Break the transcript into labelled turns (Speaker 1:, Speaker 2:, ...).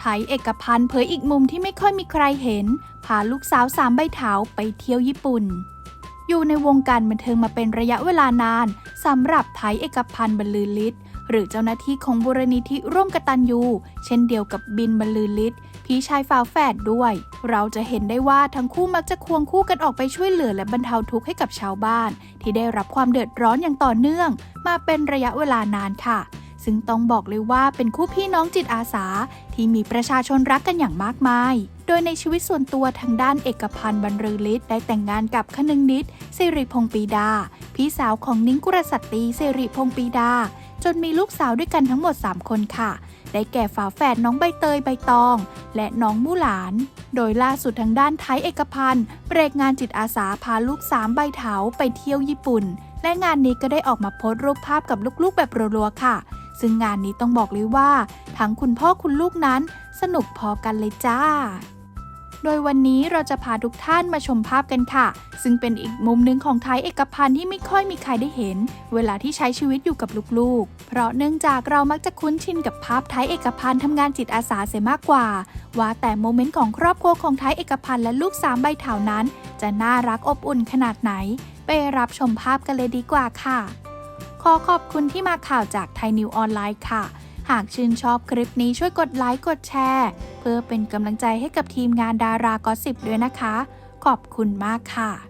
Speaker 1: ไทยเอกพันธ์เผยอีกมุมที่ไม่ค่อยมีใครเห็น พาลูกสาวสามใบเถาไปเที่ยวญี่ปุ่น อยู่ในวงการบันเทิงมาเป็นระยะเวลานานสำหรับไทยเอกพันธ์บรรลือฤทธิ์หรือเจ้าหน้าที่ของบุรณิธิร่วมกตันยูเช่นเดียวกับบินบรรลือฤทธิ์พี่ชายฝาแฝดด้วย เราจะเห็นได้ว่าทั้งคู่มักจะควงคู่กันออกไปช่วยเหลือและบรรเทาทุกข์ให้กับชาวบ้าน ที่ได้รับความเดือดร้อนอย่างต่อเนื่อง มาเป็นระยะเวลานานค่ะ ซึ่งต้องบอกเลยว่าเป็นคู่พี่น้องจิตอาสา ที่มีประชาชนรักกันอย่างมากมาย โดยในชีวิตส่วนตัวทางด้านเอกพันธ์บรรลือฤทธิ์ได้แต่งงานกับคนึงนิดสิริพงปีดา พี่สาวของนิ้งกุรสัตตีสิริพงปีดา จนมีลูกสาวด้วยกันทั้งหมด 3 คนค่ะได้แก่ฝาแฝดน้องใบเตยใบตอง และน้องมู่หลาน โดยล่าสุดทางด้านไทยเอกพันธ์เบรกงานจิตอาสาพาลูกสามใบเถาไปเที่ยวญี่ปุ่น และงานนี้ก็ได้ออกมาโพสต์รูปภาพกับลูกๆแบบรัวๆค่ะ ซึ่งงานนี้ต้องบอกเลยว่า ทั้งคุณพ่อคุณลูกนั้นสนุกพอกันเลยจ้า โดยวันนี้เราจะพาทุกท่านมาชมภาพกันค่ะ ซึ่งเป็นอีกมุมหนึ่งของไทยเอกพันธ์ที่ไม่ค่อยมีใครได้เห็น เวลาที่ใช้ชีวิตอยู่กับลูกๆ เพราะเนื่องจากเรามักจะคุ้นชินกับภาพไทยเอกพันธ์ทำงานจิตอาสาเสียมากกว่า ว่าแต่โมเมนต์ของครอบครัวของไทยเอกพันธ์และลูกสามใบเถานั้น จะน่ารักอบอุ่นขนาดไหน ไปรับชมภาพกันเลยดีกว่าค่ะ ขอขอบคุณที่มาข่าวจากไทยนิวออนไลน์ค่ะ หากชื่นชอบคลิปนี้ช่วยกดไลค์กดแชร์ เพื่อเป็นกำลังใจให้กับทีมงานดารากอสิบด้วยนะคะ ขอบคุณมากค่ะ